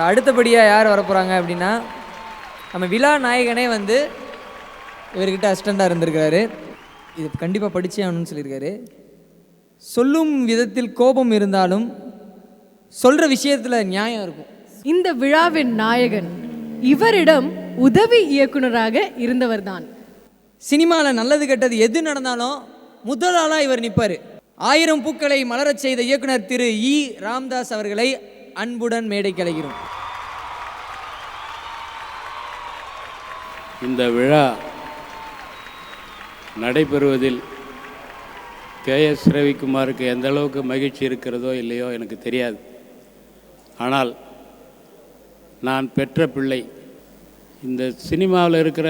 So அடுத்தபடியாக யார் வரப்போகிறாங்க அப்படின்னா நம்ம விழா நாயகனே வந்து இவர்கிட்ட அசிஸ்டண்ட்டாக இருந்திருக்காரு இது கண்டிப்பாக படிச்சே ஆகணும்னு சொல்லியிருக்காரு. சொல்லும் விதத்தில் கோபம் இருந்தாலும் சொல்கிற விஷயத்தில் நியாயம் இருக்கும். இந்த விழாவின் நாயகன் இவரிடம் உதவி இயக்குனராக இருந்தவர்தான் சினிமாவில் நல்லது கெட்டது எது நடந்தாலும் முதல் ஆளாக இவர் நிற்பார் ஆயிரம் பூக்களை மலரச் செய்த இயக்குனர் திரு இ. ராம்தாஸ் அவர்களை அன்புடன் மேடைக்கு அழைக்கிறோம். இந்த விழா நடைபெறுவதில் கே எஸ் ரவிக்குமாருக்கு எந்த அளவுக்கு மகிழ்ச்சி இருக்கிறதோ இல்லையோ எனக்கு தெரியாது. ஆனால் நான் பெற்ற பிள்ளை இந்த சினிமாவில் இருக்கிற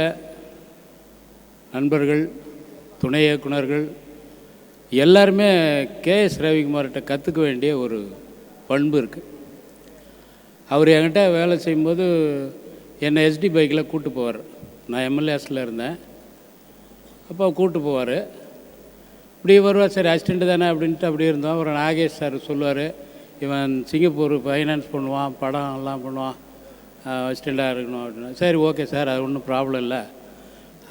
நண்பர்கள் துணை இயக்குனர்கள் எல்லாருமே கே எஸ் ரவிக்குமார்கிட்ட கற்றுக்க வேண்டிய ஒரு பண்பு இருக்குது அவர் என்கிட்ட வேலை செய்யும்போது என்னை எஸ்டி பைக்கில் கூப்பிட்டு போவார். நான் எம்எல்ஏஸில் இருந்தேன். அப்போ கூப்பிட்டு போவார். இப்படி வருவார் சரி அசிஸ்டண்ட்டு தானே? அப்படின்ட்டு அப்படி இருந்தோம். அப்புறம் நாகேஷ் சார் சொல்லுவார் இவன் சிங்கப்பூர் ஃபைனான்ஸ் பண்ணுவான் படம் எல்லாம் பண்ணுவான். அசிஸ்டண்ட்டாக இருக்கணும். அப்படின்னா சரி ஓகே சார் அது ஒன்றும் ப்ராப்ளம் இல்லை.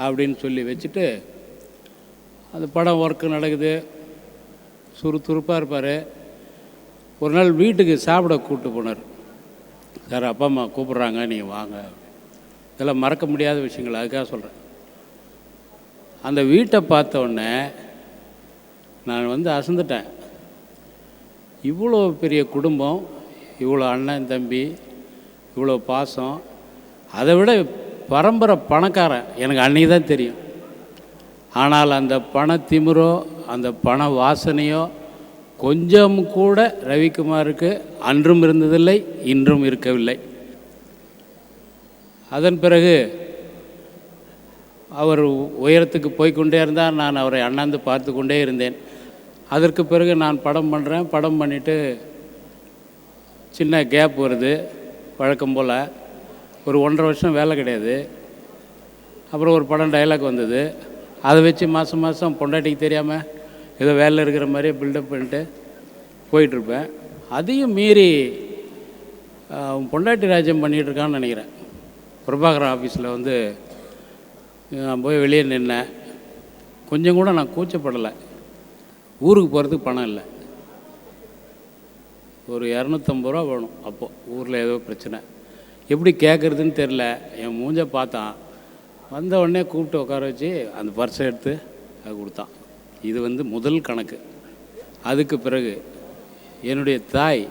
அப்படின்னு சொல்லி வச்சுட்டு அந்த படம் ஒர்க்கு நடக்குது. சுறுசுறுப்பாக இருப்பார். ஒரு நாள் வீட்டுக்கு சாப்பிட கூப்பிட்டு போனார். சார் அப்பா அம்மா கூப்பிட்றாங்க நீங்கள் வாங்க. இதெல்லாம் மறக்க முடியாத விஷயங்கள் அதுக்காக சொல்கிறேன் அந்த வீட்டை பார்த்த உடனே நான் வந்து அசந்துட்டேன். இவ்வளோ பெரிய குடும்பம் இவ்வளோ அண்ணன் தம்பி இவ்வளோ பாசம் அதை விட பரம்பரை பணக்காரன் எனக்கு அன்னைக்கு தான் தெரியும். ஆனால் அந்த பண திமிரோ அந்த பண வாசனையோ கொஞ்சம் கூட ரவிக்குமாருக்கு அன்றும் இருந்ததில்லை இன்றும் இருக்கவில்லை. அதன் பிறகு அவர் உயரத்துக்கு போய்க்கொண்டே இருந்தால் நான் அவரை அண்ணாந்து பார்த்து கொண்டே இருந்தேன். அதற்கு பிறகு நான் படம் பண்ணுறேன் படம் பண்ணிவிட்டு சின்ன கேப் வருது. வழக்கம் போல் ஒரு ஒன்றரை வருஷம் வேலை கிடையாது. அப்புறம் ஒரு படம் டைலாக் வந்தது. அதை வச்சு மாதம் மாதம் பொண்டாட்டிக்கு தெரியாமல் ஏதோ வேலை இருக்கிற மாதிரியே பில்டப் பண்ணிட்டு போயிட்டுருப்பேன் அதையும் மீறி பொண்டாட்டி ராஜ்யம் பண்ணிகிட்டு இருக்கான்னு நினைக்கிறேன். பிரபாகரன் ஆஃபீஸில் வந்து நான் போய் வெளியே நின்னேன். கொஞ்சம் கூட நான் கூச்சப்படலை. ஊருக்கு போகிறதுக்கு பணம் இல்லை. ஒரு இரநூத்தம்பது ரூபா வேணும். அப்போது ஊரில் ஏதோ பிரச்சனை. எப்படி கேட்குறதுன்னு தெரில என் மூஞ்ச பார்த்தான். வந்த உடனே கூப்பிட்டு உட்கார வச்சு அந்த பர்ஸை எடுத்து அது கொடுத்தான். இது வந்து முதல் கணக்கு. அதுக்கு பிறகு என்னுடைய தாய்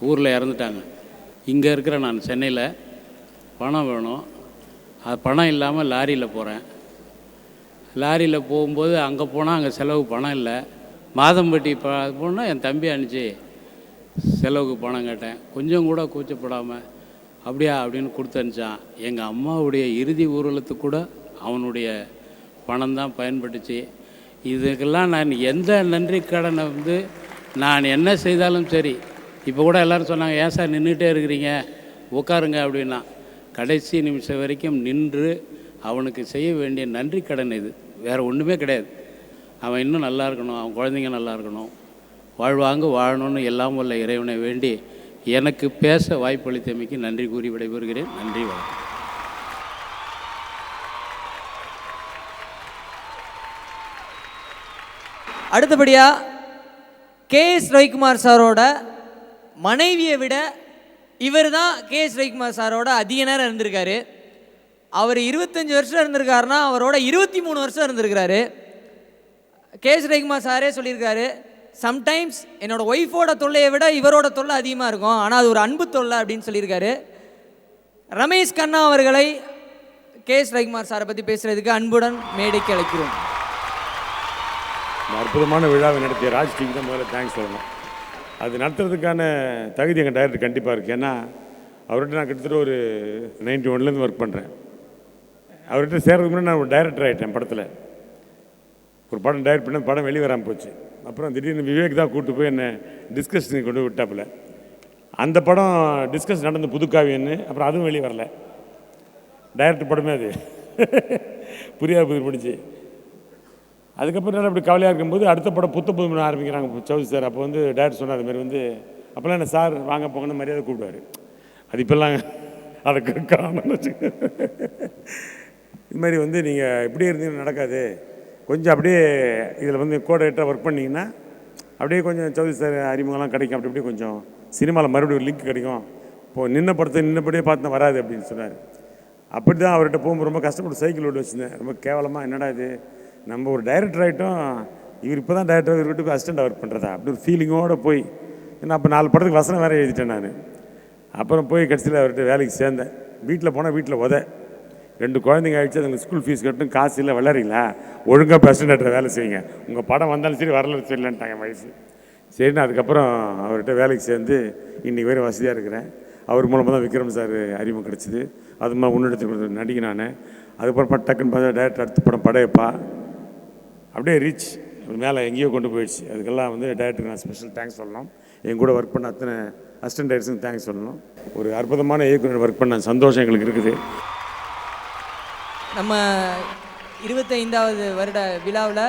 ஊரில் இறந்துட்டாங்க. இங்கே இருக்கிற நான் சென்னையில் பணம் வேணும். அது பணம் இல்லாமல் லாரியில் போகிறேன். லாரியில் போகும்போது அங்கே போனால் அங்கே செலவு பணம் இல்லை. மாதம்பட்டி போனால் என் தம்பி அனுப்பிச்சி செலவுக்கு பணம் கேட்டேன். கொஞ்சம் கூட கூச்சப்படாமல் அப்படியா அப்படின்னு கொடுத்து அனுப்பிச்சான். எங்கள் அம்மாவுடைய இறுதி ஊர்வலத்துக்கு கூட அவனுடைய பணம் தான் பயன்பட்டுச்சு. இதுக்கெல்லாம் நான் எந்த நன்றி கடனை வந்து நான் என்ன செய்தாலும் சரி. இப்போ கூட எல்லோரும் சொன்னாங்க ஏன் சார் நின்றுட்டே இருக்கிறீங்க? உட்காருங்க அப்படின்னா. கடைசி நிமிஷம் வரைக்கும் நின்று அவனுக்கு செய்ய வேண்டிய நன்றி கடன் இது. வேறு ஒன்றுமே கிடையாது. அவன் இன்னும் நல்லா இருக்கணும் அவன் குழந்தைங்க நல்லா இருக்கணும். வாழ்வாங்க வாழணும்னு எல்லாம் உள்ள இறைவனை வேண்டி எனக்கு பேச வாய்ப்பளித்தமைக்கு நன்றி கூறி விடைபெறுகிறேன். நன்றி வணக்கம். அடுத்தபடியாக கே எஸ் ரவிக்குமார் சாரோட மனைவியை விட இவர் தான் கே எஸ் ரவிக்குமார் சாரோட அதிக நேரம் இருந்திருக்காரு. அவர் இருபத்தஞ்சி வருஷம் இருந்திருக்காருன்னா அவரோட இருபத்தி மூணு வருஷம் இருந்திருக்கிறாரு. கே எஸ் ரவிக்குமார் சாரே சொல்லியிருக்காரு சம்டைம்ஸ் என்னோடய ஒய்ஃபோட தொல்லையை விட இவரோட தொல்லை அதிகமாக இருக்கும். ஆனால் அது ஒரு அன்பு தொல்லை அப்படின்னு சொல்லியிருக்காரு. ரமேஷ் கண்ணா அவர்களை கே எஸ் ரவிக்குமார் சாரை பற்றி பேசுகிறதுக்கு அன்புடன் மேடைக்கு அழைக்கிறோம். அற்புதமான விழாவை நடத்திய ராஜ் டிவி தான் முதல்ல தேங்க்ஸ் சொல்லணும். அது நடத்துறதுக்கான தகுதி எங்கள் டைரக்டர் கண்டிப்பாக இருக்குது ஏன்னா அவர்கிட்ட நான் கிட்டத்தட்ட ஒரு நைன்டி ஒன்லேருந்து ஒர்க் பண்ணுறேன் அவர்கிட்ட சேர்றதுக்கு முன்னாடி நான் ஒரு டைரக்டர் ஆகிட்டேன் படத்தில். ஒரு படம் டைரக்ட் பண்ண படம் வெளியே வராமல் போச்சு. அப்புறம் திடீர்னு விவேக் தான் கூப்பிட்டு போய் என்னை டிஸ்கஷனுக்கு கொண்டு விட்டாப்புல. அந்த படம் டிஸ்கஸ் நடந்த புதுக்காவியன்னு அப்புறம் அதுவும் வெளியே வரல. டைரக்டர் படமே அது. புரியாது புதிர் படிச்சு அதுக்கப்புறம் அப்படி கவலையாக இருக்கும்போது அடுத்த படம் புத்த புதுமணம் ஆரம்பிக்கிறாங்க சௌதி சார். அப்போ வந்து டேரக்டர் சொன்னார் அது மாதிரி வந்து அப்போல்லாம் என்ன சார் வாங்க போங்கன்னு மரியாதை கூப்பிடுவார். அது இப்போல்லாம் அதை காரணம் வச்சுக்க இது மாதிரி வந்து நீங்கள் இப்படியே இருந்தீங்கன்னா நடக்காது. கொஞ்சம் அப்படியே இதில் வந்து கோடேட்டாக ஒர்க் பண்ணிங்கன்னா அப்படியே கொஞ்சம் சௌதி சார் அறிமுகம்லாம் கிடைக்கும். அப்படி அப்படியே கொஞ்சம் சினிமாவில் மறுபடியும் ஒரு லிங்க் கிடைக்கும். இப்போது நின்ன படத்தை நின்னபடியே பார்த்து வராது அப்படின்னு சொன்னார். அப்படி தான் அவர்கிட்ட போகும்போது ரொம்ப கஷ்டப்பட்டு சைக்கிள் ஓட்டு வச்சுருந்தேன். ரொம்ப கேவலமாக என்னடா இது? நம்ம ஒரு டைரக்டர் ஆகிட்டோம் இவர் இப்போ தான் டைரக்டர் இவர்கிட்ட போய் அசிஸ்டண்ட் ஒர்க் பண்ணுறதா அப்படி ஒரு ஃபீலிங்கோடு போய் நான் அப்போ நாலு படத்துக்கு வசனம் வேறு எழுதிட்டேன் நான். அப்புறம் போய் கடைசியில் அவர்கிட்ட வேலைக்கு சேர்ந்தேன். வீட்டில் போனால் வீட்டில் உத. ரெண்டு குழந்தைங்க ஆயிடுச்சு அதுங்களுக்கு ஸ்கூல் ஃபீஸ் கட்டும் காசு இல்லை விளாட்றீங்களா ஒழுங்காக பிரசிடென்ட்டை வேலை செய்யுங்க. உங்கள் படம் வந்தாலும் சரி வரல சரியில்லைன்ட்டாங்க வயசு சரின்னு அதுக்கப்புறம் அவர்கிட்ட வேலைக்கு சேர்ந்து இன்றைக்கி வரை வசதியாக இருக்கிறேன். அவர் மூலமாக தான் விக்ரம் சார் அறிமுகம் கிடச்சிது. அது மாதிரி முன்னெடுத்து கொடுத்து நடிகை நான். அதுக்கப்புறம் டக்குன்னு பார்த்தா டேரக்டர் அடுத்த படம் படையப்பா. அப்படியே ரீச் மேலே எங்கேயோ கொண்டு போயிடுச்சு. அதுக்கெல்லாம் வந்து டேரக்டருக்கு நான் ஸ்பெஷல் தேங்க்ஸ் சொல்லணும். என் கூட ஒர்க் பண்ண அத்தனை அசிஸ்டன்ட் டைரக்டருக்கு தேங்க்ஸ் சொல்லணும். ஒரு அற்புதமான இயக்குனர் ஒர்க் பண்ண சந்தோஷம் எங்களுக்கு இருக்குது. நம்ம இருபத்தைந்தாவது வருட விழாவில்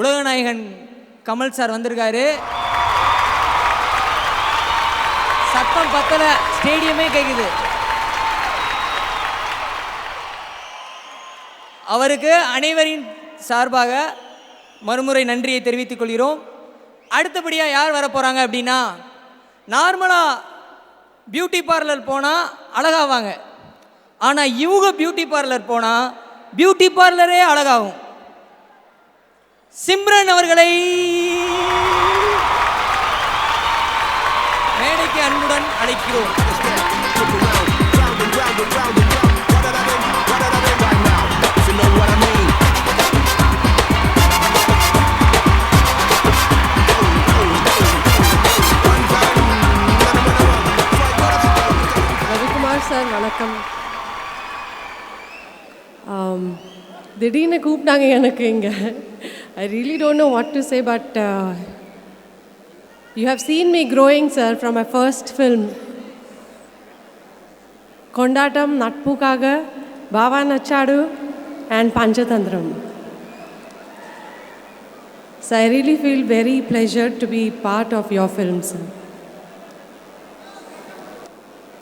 உலகநாயகன் கமல் சார் வந்திருக்காரு. சத்தம் பத்தல ஸ்டேடியமே கேட்குது அவருக்கு அனைவரின் சார்பாக மறுமுறை நன்றியை தெரிவித்துக் கொள்கிறோம். அடுத்தபடியாக யார் வர போகிறாங்க அப்படின்னா நார்மலாக பியூட்டி பார்லர் போனால் அழகாவாங்க. ஆனால் இவங்க பியூட்டி பார்லர் போனால் பியூட்டி பார்லரே அழகாகும். சிம்ரன் அவர்களை மேடைக்கு அன்புடன் அழைக்கிறோம். திடீர்னு கூப்பிட்டாங்க எனக்கு இங்கே I really don't know what to say but you have seen me growing sir from my first film Kondattam Natpukkaga Bava Nachadu and Panchathanthiram So I really feel very pleasured to be part of your film, sir.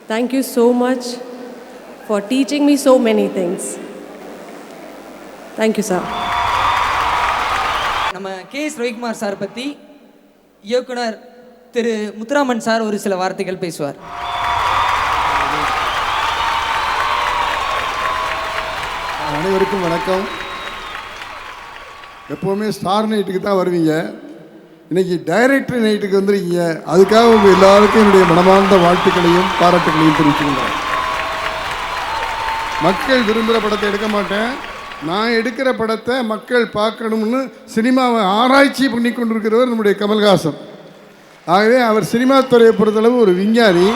Thank you so much for teaching me so many things. Thank you, sir. நம்ம K S Ravikumar sir பற்றி இயக்குனர் திரு Muthuraman sir ஒரு சில வார்த்தைகள் பேசுவார். அனைவருக்கும் வணக்கம். எப்போவுமே ஸ்டார் நைட்டுக்கு தான் வருவீங்க. இன்னைக்கு டைரக்டர் நைட்டுக்கு வந்திருக்கீங்க. அதுக்காக உங்கள் எல்லாருக்கும் என்னுடைய மனமார்ந்த வாழ்த்துக்களையும் பாராட்டுகளையும் தெரிவிச்சுக்கிறேன். மக்கள் விரும்புகிற படத்தை எடுக்க மாட்டேன். நான் எடுக்கிற படத்தை மக்கள் பார்க்கணும்னு சினிமாவை ஆராய்ச்சி பண்ணி கொண்டிருக்கிறவர் நம்முடைய கமல்ஹாசன். ஆகவே அவர் சினிமா துறையை பொறுத்தளவு ஒரு விஞ்ஞானி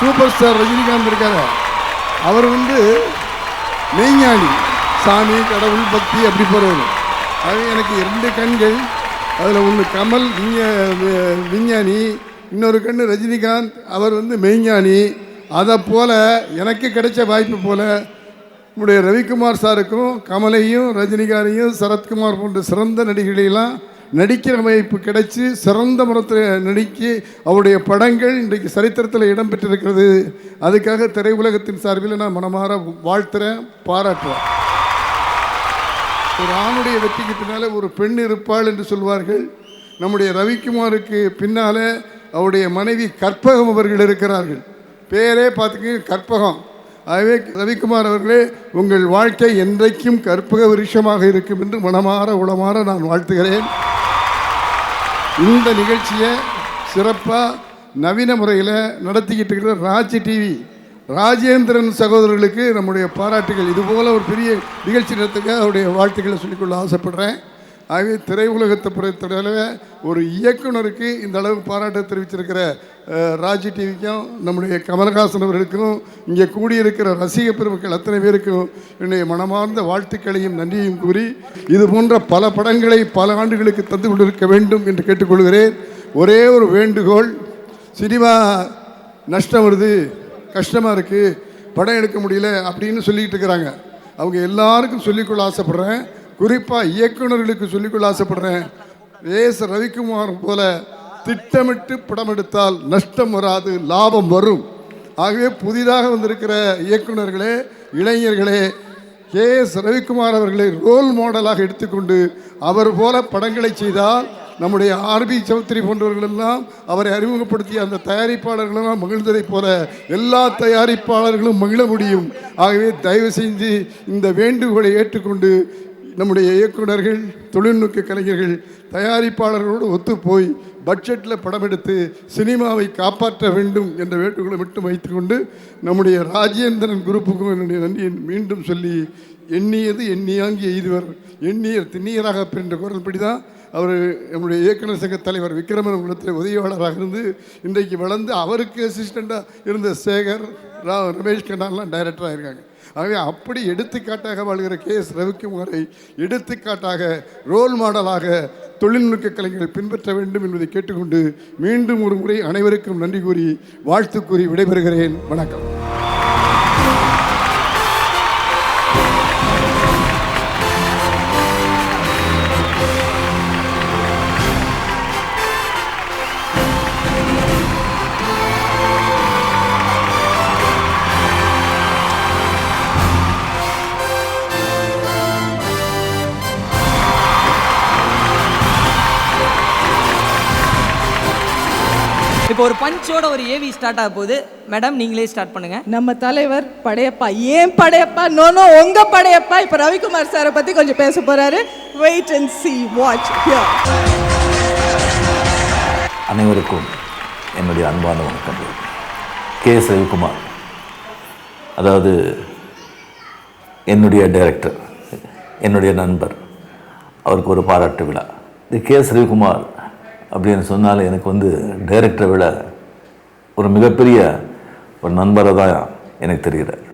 சூப்பர் ஸ்டார் ரஜினிகாந்த் இருக்கார். அவர் வந்து மெய்ஞானி. சாமி கடவுள் பக்தி அப்படி போகிறவர் ஆகவே எனக்கு ரெண்டு கண்கள் அதில் ஒன்று கமல் விஞ்ஞா வி- விஞ்ஞானி இன்னொரு கண் ரஜினிகாந்த். அவர் வந்து மெய்ஞானி. அதை போல் எனக்கு கிடைச்ச வாய்ப்பு போல் நம்முடைய ரவிக்குமார் சாருக்கும் கமலையும் ரஜினிகாந்தையும் சரத்குமார் போன்ற சிறந்த நடிகர்களையெல்லாம் நடிக்கிற வாய்ப்பு கிடைச்சி சிறந்த முறத்தில் நடிக்க அவருடைய படங்கள் இன்றைக்கு சரித்திரத்தில் இடம்பெற்றிருக்கிறது அதுக்காக திரையுலகத்தின் சார்பில் நான் மனமாற வாழ்த்துறேன் பாராட்டுறேன். ஒரு ஆணுடைய வெற்றிக்கு பின்னால் ஒரு பெண் இருப்பாள் என்று சொல்வார்கள். நம்முடைய ரவிக்குமாருக்கு பின்னால் அவருடைய மனைவி கற்பகம் அவர்கள் இருக்கிறார்கள். பேரே பார்த்துக்க கற்பகம். ஆகவே ரவிக்குமார் அவர்களே உங்கள் வாழ்க்கை என்றைக்கும் கற்பக விருஷமாக இருக்கும் என்று மனமாற உளமாற நான் வாழ்த்துகிறேன். இந்த நிகழ்ச்சியை சிறப்பாக நவீன முறையில் நடத்திக்கிட்டு இருக்கிற ராஜ் டிவி ராஜேந்திரன் சகோதரர்களுக்கு நம்முடைய பாராட்டுகள். இதுபோல் ஒரு பெரிய நிகழ்ச்சி நடத்துக்க அவருடைய வாழ்த்துக்களை சொல்லிக்கொள்ள ஆசைப்படுறேன். ஆகவே திரையுலகத்தை பொறுத்தளவில் ஒரு இயக்குனருக்கு இந்த அளவு பாராட்ட தெரிவிச்சிருக்கிற ராஜி டிவிக்கும் நம்முடைய கமல்ஹாசன் அவர்களுக்கும் இங்கே கூடியிருக்கிற ரசிக பெருமக்கள் அத்தனை பேருக்கும் என்னுடைய மனமார்ந்த வாழ்த்துக்களையும் நன்றியையும் கூறி இது போன்ற பல படங்களை பல ஆண்டுகளுக்கு தந்து கொண்டிருக்க வேண்டும் என்று கேட்டுக்கொள்கிறேன். ஒரே ஒரு வேண்டுகோள் சினிமா நஷ்டம் வருது கஷ்டமாக இருக்குது படம் எடுக்க முடியல அப்படின்னு சொல்லிக்கிட்டு இருக்கிறாங்க. அவங்க எல்லாருக்கும் சொல்லிக்கொள்ள ஆசைப்பட்றேன். குறிப்பாக இயக்குனர்களுக்கு சொல்லிக்கொள்ள ஆசைப்படுறேன். ஏஸ் ரவிக்குமார் போல திட்டமிட்டு படம் எடுத்தால் நஷ்டம் வராது லாபம் வரும். ஆகவே புதிதாக வந்திருக்கிற இயக்குனர்களே இளைஞர்களே கே எஸ் ரவிக்குமார் அவர்களை ரோல் மாடலாக எடுத்துக்கொண்டு அவர் போல படங்களை செய்தால் நம்முடைய ஆர்பி சௌத்ரி போன்றவர்களெல்லாம் அவரை அறிமுகப்படுத்திய அந்த தயாரிப்பாளர்களெல்லாம் மகிழ்ந்ததைப் போல எல்லா தயாரிப்பாளர்களும் மகிழ முடியும். ஆகவே தயவு செஞ்சு இந்த வேண்டுகோளை ஏற்றுக்கொண்டு நம்முடைய இயக்குனர்கள் தொழில்நுட்ப கலைஞர்கள் தயாரிப்பாளர்களோடு ஒத்துப்போய் பட்ஜெட்டில் படம் எடுத்து சினிமாவை காப்பாற்ற வேண்டும் என்ற வேண்டுகோளை மட்டும் வைத்துக்கொண்டு நம்முடைய ராஜேந்திரன் குரூப்புக்கும் என்னுடைய நன்றியை மீண்டும் சொல்லி எண்ணியது எண்ணியாங்கி எய்துவர் எண்ணியர் திண்ணியராக என்ற குரல்படி தான் அவர் நம்முடைய இயக்குநர் சங்க தலைவர் விக்ரமன் குலத்தில் உதவியாளராக இருந்து இன்றைக்கு வளர்ந்து அவருக்கு அசிஸ்டண்ட்டாக இருந்த சேகர் ரா ரமேஷ் கண்ணாலாம் டைரக்டராக இருக்காங்க. ஆகவே அப்படி எடுத்துக்காட்டாக வாழ்கிற கே எஸ் ரவிக்குமாரை எடுத்துக்காட்டாக ரோல் மாடலாக தொழில்நுட்ப கலைஞர்கள் பின்பற்ற வேண்டும் என்பதை கேட்டுக்கொண்டு மீண்டும் ஒரு முறை அனைவருக்கும் நன்றி கூறி வாழ்த்து கூறி விடைபெறுகிறேன். வணக்கம். இப்போ ஒரு பஞ்சோட ஒரு ஏவி ஸ்டார்ட் ஆக போகுது. மேடம் நீங்களே ஸ்டார்ட் பண்ணுங்க. நம்ம தலைவர் படையப்பா. ஏன் படையப்பா? நோ நோ உங்க படையப்பா. இப்ப ரவிக்குமார் சாரை பத்தி கொஞ்சம் பேச போறாரு. Wait and see watch here அனைவருக்கும் என்னுடைய அன்பான வணக்கங்கள். கே. எஸ் ரவிக்குமார் அதாவது என்னுடைய டைரக்டர் என்னுடைய நண்பர். அவருக்கு ஒரு பாராட்டு விழா. இது கே. எஸ் ரவிக்குமார் அப்படின்னு சொன்னாலே எனக்கு வந்து டைரக்டரை விட ஒரு மிகப்பெரிய ஒரு நண்பரை தான் எனக்கு தெரிகிறார்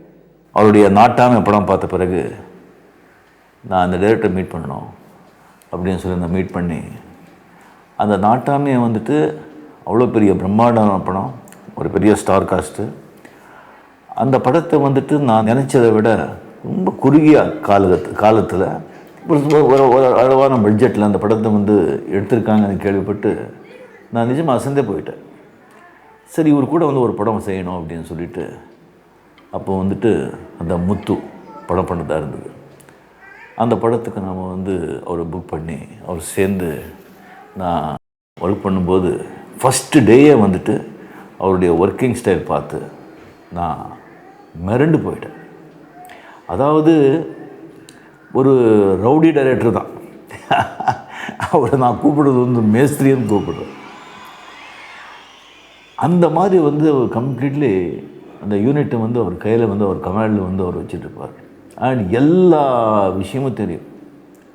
அவருடைய நாட்டாமை படம் பார்த்த பிறகு நான் அந்த டைரக்டரை மீட் பண்ணோம் அப்படின்னு சொல்லி நான் மீட் பண்ணி அந்த நாட்டாமையை வந்துட்டு அவ்வளோ பெரிய பிரம்மாண்டமான படம் ஒரு பெரிய ஸ்டார் காஸ்ட்டு அந்த படத்தை வந்துட்டு நான் நினச்சதை விட ரொம்ப குறுகிய காலகத்து காலத்தில் ஒரு ஒரு அளவான பட்ஜெட்டில் அந்த படத்தை வந்து எடுத்திருக்காங்கன்னு கேள்விப்பட்டு நான் நிஜமாக அசந்தே போயிட்டேன். சரி இவர் கூட வந்து ஒரு படம் செய்யணும் அப்படின்னு சொல்லிட்டு அப்போ வந்துட்டு அந்த முத்து படம் பண்ணதாக இருந்தது. அந்த படத்துக்கு நாம் வந்து அவரை புக் பண்ணி அவர் சேர்ந்து நான் ஒர்க் பண்ணும்போது ஃபஸ்ட்டு டேயே வந்துட்டு அவருடைய ஒர்க்கிங் ஸ்டைல் பார்த்து நான் மிரண்டு போயிட்டேன். அதாவது ஒரு ரவுடி டைரக்டர் தான். அவரை நான் கூப்பிடுறது வந்து மேஸ்திரின்னு கூப்பிடுறேன். அந்த மாதிரி வந்து அவர் கம்ப்ளீட்லி அந்த யூனிட்டை வந்து அவர் கையில் வந்து அவர் கமாண்டில் வந்து அவர் வச்சுட்ருப்பார் அண்ட் எல்லா விஷயமும் தெரியும்.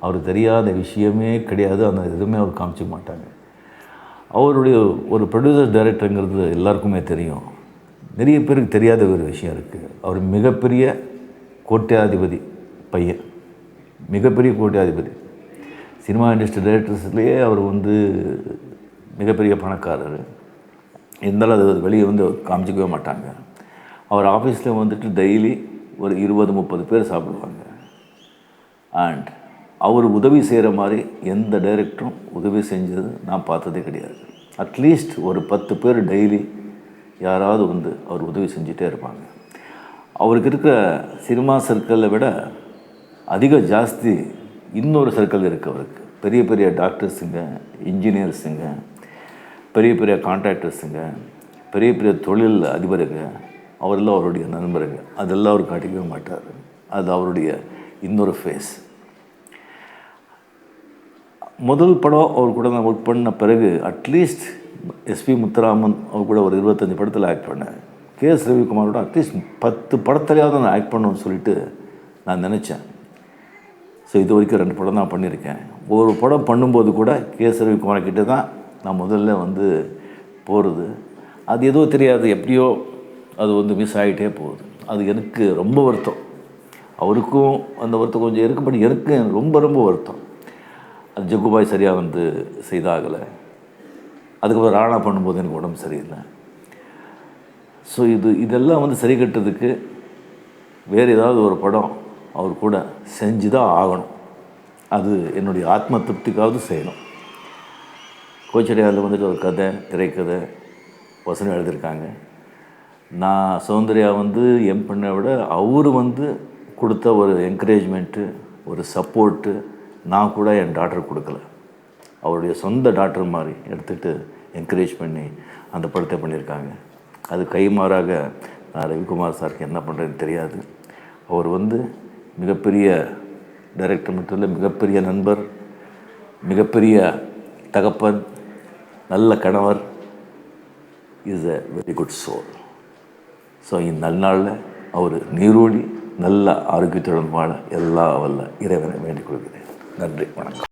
அவருக்கு தெரியாத விஷயமே கிடையாது. அந்த எதுவுமே அவர் காமிச்சிக்க மாட்டாங்க. அவருடைய ஒரு ப்ரொடியூசர் டைரக்டருங்கிறது எல்லாருக்குமே தெரியும். நிறைய பேருக்கு தெரியாத ஒரு விஷயம் இருக்குது அவர் மிகப்பெரிய கோட்டையாதிபதி பையன். மிகப்பெரிய கோட்டாதிபதி. சினிமா இண்டஸ்ட்ரி டைரக்டர்ஸ்லேயே அவர் வந்து மிகப்பெரிய பணக்காரர். இருந்தாலும் அது வெளியே வந்து காமிச்சிக்கவே மாட்டாங்க. அவர் ஆஃபீஸில் வந்துட்டு டெய்லி ஒரு இருபது முப்பது பேர் சாப்பிடுவாங்க. அண்ட் அவர் உதவி செய்கிற மாதிரி எந்த டைரக்டரும் உதவி செஞ்சது நான் பார்த்ததே கிடையாது. அட்லீஸ்ட் ஒரு பத்து பேர் டெய்லி யாராவது வந்து அவர் உதவி செஞ்சிட்டே இருப்பாங்க. அவருக்கு இருக்கிற சினிமா சர்க்கிளை விட அதிக ஜாஸ்தி இன்னொரு சர்க்கிள் இருக்குது அவருக்கு. பெரிய பெரிய டாக்டர்ஸுங்க இன்ஜினியர்ஸுங்க பெரிய பெரிய கான்ட்ராக்டர்ஸுங்க பெரிய பெரிய தொழில் அதிபருங்க. அவரெல்லாம் அவருடைய நண்பருங்க. அதெல்லாம் அவர் காட்டிக்கவே மாட்டார். அது அவருடைய இன்னொரு ஃபேஸ் முதல் படம் அவர் கூட நான் ஒர்க் பண்ண பிறகு அட்லீஸ்ட் எஸ்பி முத்துராமன் அவர் கூட ஒரு இருபத்தஞ்சி படத்தில் ஆக்ட் பண்ணேன் கே எஸ் ரவிக்குமாரோட அட்லீஸ்ட் பத்து படத்துலையாவது நான் ஆக்ட் பண்ணணும்னு சொல்லிட்டு நான் நினச்சேன். ஸோ இது வரைக்கும் ரெண்டு படம் தான் பண்ணியிருக்கேன். ஒரு படம் பண்ணும்போது கூட கே எஸ் தான் நான் முதல்ல வந்து போகிறது அது ஏதோ தெரியாது எப்படியோ அது வந்து மிஸ் ஆகிட்டே போகுது. அது எனக்கு ரொம்ப வருத்தம். அவருக்கும் அந்த வருத்தம் கொஞ்சம் இருக்கு பட் எனக்கு ரொம்ப ரொம்ப வருத்தம். அது ஜக்குபாய் சரியாக வந்து செய்தாகலை. அதுக்கப்புறம் ராணா பண்ணும்போது எனக்கு உடம்பு சரியில்லை. ஸோ இது இதெல்லாம் வந்து சரி கட்டுறதுக்கு வேறு ஏதாவது ஒரு படம் அவர் கூட செஞ்சு தான் ஆகணும். அது என்னுடைய ஆத்ம திருப்திக்காவது செய்யணும். கோச்சடையாவில் வந்துட்டு ஒரு கதை திரைக்கதை வசனம் எழுதியிருக்காங்க. நான் சௌந்தர்யா வந்து என் பண்ண விட அவர் வந்து கொடுத்த ஒரு என்கரேஜ்மெண்ட்டு ஒரு சப்போர்ட்டு நான் கூட என் டாக்டர் கொடுக்கல. அவருடைய சொந்த டாக்டர் மாதிரி எடுத்துகிட்டு என்கரேஜ் பண்ணி அந்த படத்தை பண்ணியிருக்காங்க. அது கைமாறாக நான் ரவிக்குமார் சாருக்கு என்ன பண்ணுறதுன்னு தெரியாது. அவர் வந்து மிகப்பெரிய டைரக்டர் மட்டும் இல்லை மிகப்பெரிய நண்பர் மிகப்பெரிய தகப்பன் நல்ல கணவர். Is a very good soul so இந்த அவர் நீரோடி நல்ல ஆரோக்கியத்துடன் வாழ எல்லா வல்ல இறைவனை வேண்டிக் கொள்கிறேன். நன்றி வணக்கம்.